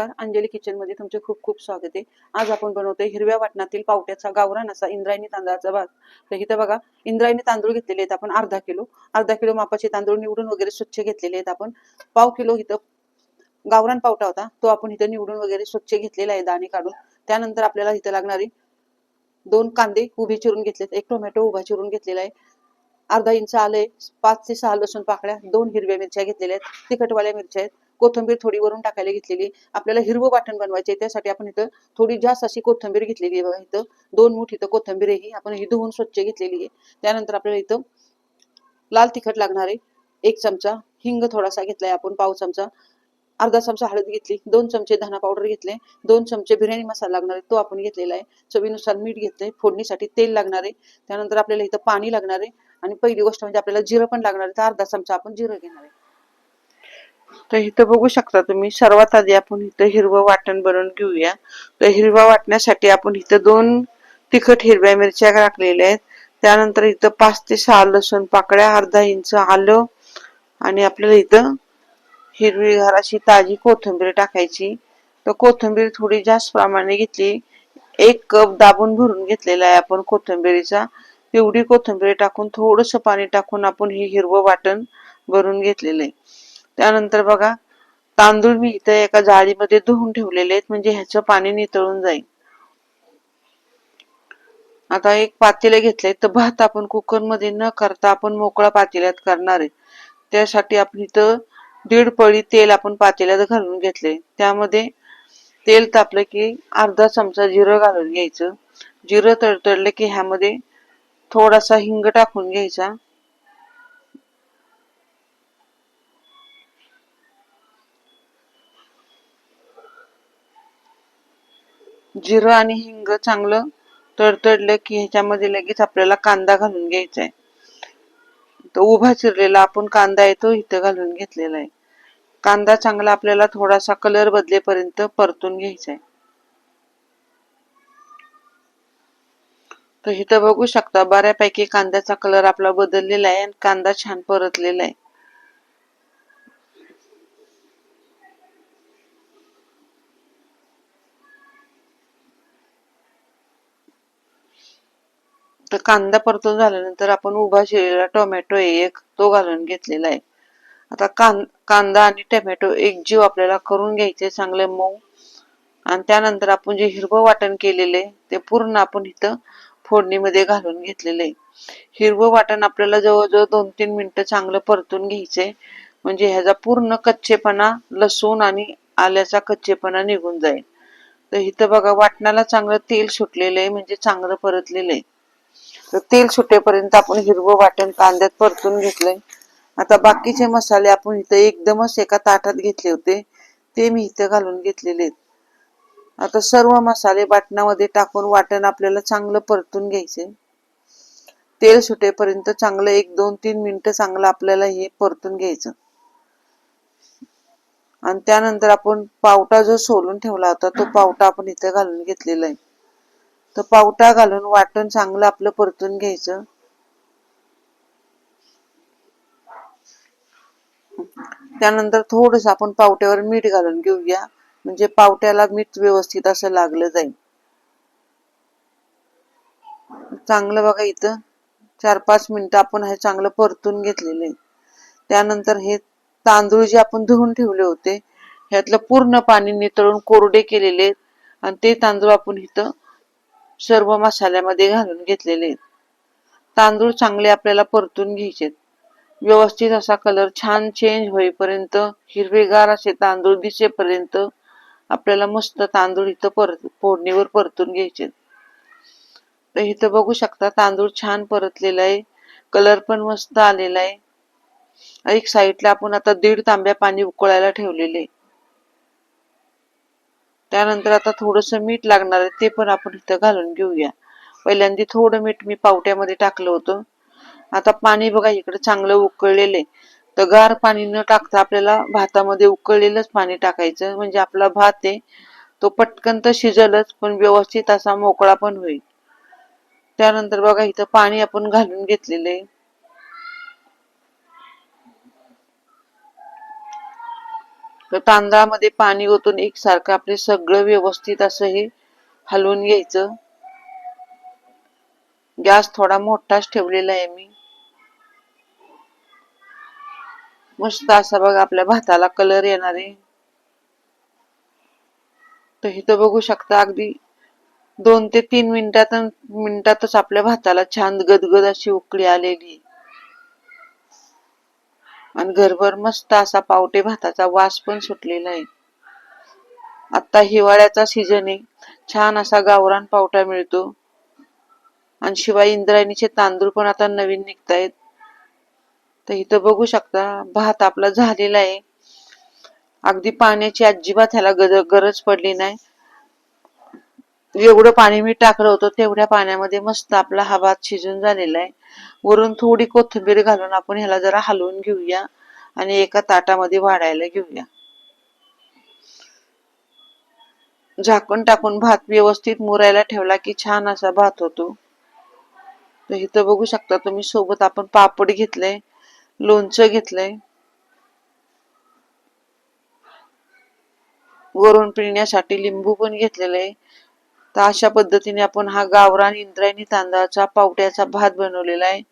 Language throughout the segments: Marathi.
नमस्कार. अंजली किचनमध्ये तुमचे खूप खूप स्वागत आहे. आज आपण बनवतोय हिरव्या वाटणातील पावट्याचा गावरान असा इंद्रायणी तांदळाचा भात. तर इथं बघा इंद्रायणी तांदूळ घेतलेले आहेत आपण अर्धा किलो. अर्धा किलो मापाचे तांदूळ निवडून वगैरे स्वच्छ घेतलेले आहेत आपण. पाव किलो इथं गावरान पावटा होता. तो आपण इथं निवडून वगैरे स्वच्छ घेतलेला आहे दाणे काढून. त्यानंतर आपल्याला इथं लागणारी दोन कांदे उभे चिरून घेतलेत. एक टोमॅटो उभा चिरून घेतलेला आहे. अर्धा इंच आले पाच ते सहा लसूण पाकळ्या दोन हिरव्या मिरच्या घेतलेल्या आहेत. तिखटवाल्या मिरच्या आहेत. कोथिंबीर थोडी वरून टाकायला घेतलेली आपल्याला हिरवं वाटण बनवायचे त्यासाठी आपण इथं थोडी जास्त अशी कोथिंबीर घेतलेली आहे बघा. इथं दोन मुठ इथं कोथिंबीर ही. आपण ही धुवून स्वच्छ घेतलेली आहे. त्यानंतर आपल्याला इथं लाल तिखट लागणार आहे. एक चमचा हिंग थोडासा घेतलाय आपण पाव चमचा. अर्धा चमचा हळद घेतली. दोन चमचे धना पावडर घेतले. दोन चमचे बिर्याणी मसाला लागणार आहे. तो आपण घेतलेला आहे. चवीनुसार मीठ घेतलंय. फोडणीसाठी तेल लागणार आहे. त्यानंतर आपल्याला इथं पाणी लागणार आहे. आणि पहिली गोष्ट म्हणजे आपल्याला जिरं पण लागणार आहे. तर अर्धा चमचा आपण जिरं घेणार आहे. तर इथं बघू शकता तुम्ही सर्वात आधी आपण इथं हिरवं वाटण बनवून घेऊया. तर हिरवा वाटण्यासाठी आपण इथं दोन तिखट हिरव्या मिरच्या टाकलेल्या आहेत. त्यानंतर इथं पाच ते सहा लसूण पाकळ्या अर्धा इंच आलं आणि आपल्याला इथं हिरवी अशी ताजी कोथिंबीर टाकायची. तर कोथिंबीर थोडी जास्त प्रमाणे घेतली. एक कप दाबून भरून घेतलेला आहे आपण कोथिंबीरीचा. एवढी कोथिंबीर टाकून थोडस पाणी टाकून आपण हे हिरवं वाटण भरून घेतलेलं आहे. त्यानंतर बघा तांदूळ मी इथं एका जाळीमध्ये धुवून ठेवलेले आहेत म्हणजे ह्याचं पाणी नितळून जाईल. आता एक पातेले घेतले तर भात आपण कुकरमध्ये न करता आपण मोकळा पातेल्यात करणार आहे. त्यासाठी आपण इथं दीड पळी तेल आपण पातेल्यात घालून घेतले त्यामध्ये तेल तापलं की अर्धा चमचा जिरं घालून घ्यायचं. जिरं तडतडलं की ह्यामध्ये थोडासा हिंग टाकून घ्यायचा. जिरं आणि हिंग चांगलं तडतडलं की ह्याच्यामध्ये लगेच आपल्याला कांदा घालून घ्यायचा आहे तो उभा चिरलेला आपण कांदा आहे तो इथं घालून घेतलेला आहे. कांदा चांगला आपल्याला थोडासा कलर बदलेपर्यंत परतून घ्यायचा आहे तर इथं बघू शकता बऱ्यापैकी कांद्याचा कलर आपला बदललेला आहे आणि कांदा छान परतलेला आहे. तर कांदा परतून झाल्यानंतर आपण उभा शिरलेला टोमॅटो आहे एक तो घालून घेतलेला आहे. आता कां कांदा आणि टोमॅटो एक जीव आपल्याला करून घ्यायचे चांगले मऊ. आणि त्यानंतर आपण जे हिरवं वाटण केलेले ते पूर्ण आपण इथं फोडणीमध्ये घालून घेतलेले आहे. हिरवं वाटण आपल्याला जवळजवळ दोन तीन मिनिटं चांगलं परतून घ्यायचे म्हणजे ह्याचा पूर्ण कच्चेपणा लसूण आणि आल्याचा कच्चेपणा निघून जाईल. तर इथं बघा वाटणाला चांगलं तेल सुटलेलं आहे म्हणजे चांगलं परतलेलं आहे. तर तेल सुटेपर्यंत आपण हिरवं वाटण कांद्यात परतून घेतलंय. आता बाकीचे मसाले आपण इथं एकदमच एका ताटात घेतले होते. ते मी इथं घालून घेतलेले आहेत. आता सर्व मसाले वाटणामध्ये टाकून वाटण आपल्याला चांगलं परतून घ्यायचे तेल सुटेपर्यंत चांगलं एक दोन तीन मिनिटं चांगलं आपल्याला हे परतून घ्यायचं. आणि त्यानंतर आपण पावटा जो सोलून ठेवला होता तो पावटा आपण इथे घालून घेतलेला आहे. तर पावटा घालून वाटण चांगलं आपलं परतून घ्यायचं. त्यानंतर थोडस आपण पावट्यावर मीठ घालून घेऊया. म्हणजे पावट्याला मीठ व्यवस्थित असं लागलं जाईल. चांगलं बघा इथं चार पाच मिनिटं आपण हे चांगलं परतून घेतलेलं आहे. त्यानंतर हे तांदूळ जे आपण धुवून ठेवले होते ह्यातलं पूर्ण पाणी नितळून कोरडे केलेले आणि ते तांदूळ आपण इथं सर्व मसाल्यामध्ये घालून घेतलेले आहेत. तांदूळ चांगले आपल्याला परतून घ्यायचे व्यवस्थित असा कलर छान चेंज होईपर्यंत हिरवेगार असे तांदूळ दिसेपर्यंत आपल्याला मस्त तांदूळ इथं परत फोडणीवर परतून घ्यायचे तर इथं बघू शकता तांदूळ छान परतलेला आहे. कलर पण मस्त आलेला आहे. एक साईडला आपण आता दीड तांब्या पाणी उकळायला ठेवलेले त्यानंतर आता थोडस मीठ लागणार आहे ते पण आपण इथं घालून घेऊया. पहिल्यांदा थोडं मीठ मी पावट्यामध्ये टाकलं होतं. आता पाणी बघा इकडे चांगलं उकळलेलं आहे. तर गार पाणी न टाकता आपल्याला भातामध्ये उकळलेलंच पाणी टाकायचं. म्हणजे आपला भात आहे तो पटकन तर शिजलच पण व्यवस्थित असा मोकळा पण होईल. त्यानंतर बघा इथं पाणी आपण घालून घेतलेलं आहे. तर तांदळामध्ये पाणी ओतून एकसारखं आपले सगळं व्यवस्थित असं हे हलवून घ्यायचं. गॅस थोडा मोठाच ठेवलेला आहे मी. मस्त असा बघा आपल्या भाताला कलर येणार आहे. तर इथं बघू शकता अगदी दोन ते तीन मिनिटात मिनिटातच आपल्या भाताला छान गदगद अशी उकळी आलेली आहे. आणि घरभर मस्त असा पावटे भाताचा वास पण सुटलेला आहे. आता हिवाळ्याचा सीझन आहे. छान असा गावरान पावटा मिळतो. आणि शिवाय इंद्रायणीचे तांदूळ पण आता नवीन निघतायत. तर इथं बघू शकता भात आपला झालेला आहे. अगदी पाण्याची अजिबात ह्याला गज- गरज पडली नाही. जेवढं पाणी मी टाकलं होतं तेवढ्या पाण्यामध्ये मस्त आपला हा भात शिजून झालेला आहे. वरून थोडी कोथिंबीर घालून आपण ह्याला जरा हलवून घेऊया आणि एका ताटामध्ये वाढायला घेऊया. झाकण टाकून भात व्यवस्थित मुरायला ठेवला की छान असा भात होतो. तर इथं बघू शकता तुम्ही सोबत आपण पापड घेतलंय लोणचं घेतलंय. वरून पिळण्यासाठी लिंबू पण घेतलेलं आहे. तर अशा पद्धतीने आपण हा गावरान इंद्रायणी तांदळाचा पावट्याचा भात बनवलेला आहे.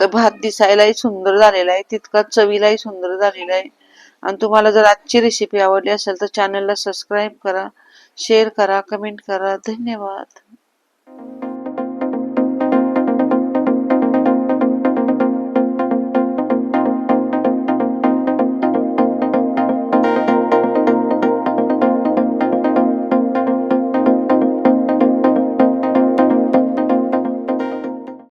तर भात दिसायलाही सुंदर झालेला आहे तितका चवीलाही सुंदर झालेला आहे. आणि तुम्हाला जर आजची रेसिपी आवडली असेल तर चॅनलला सबस्क्राईब करा शेअर करा कमेंट करा. धन्यवाद.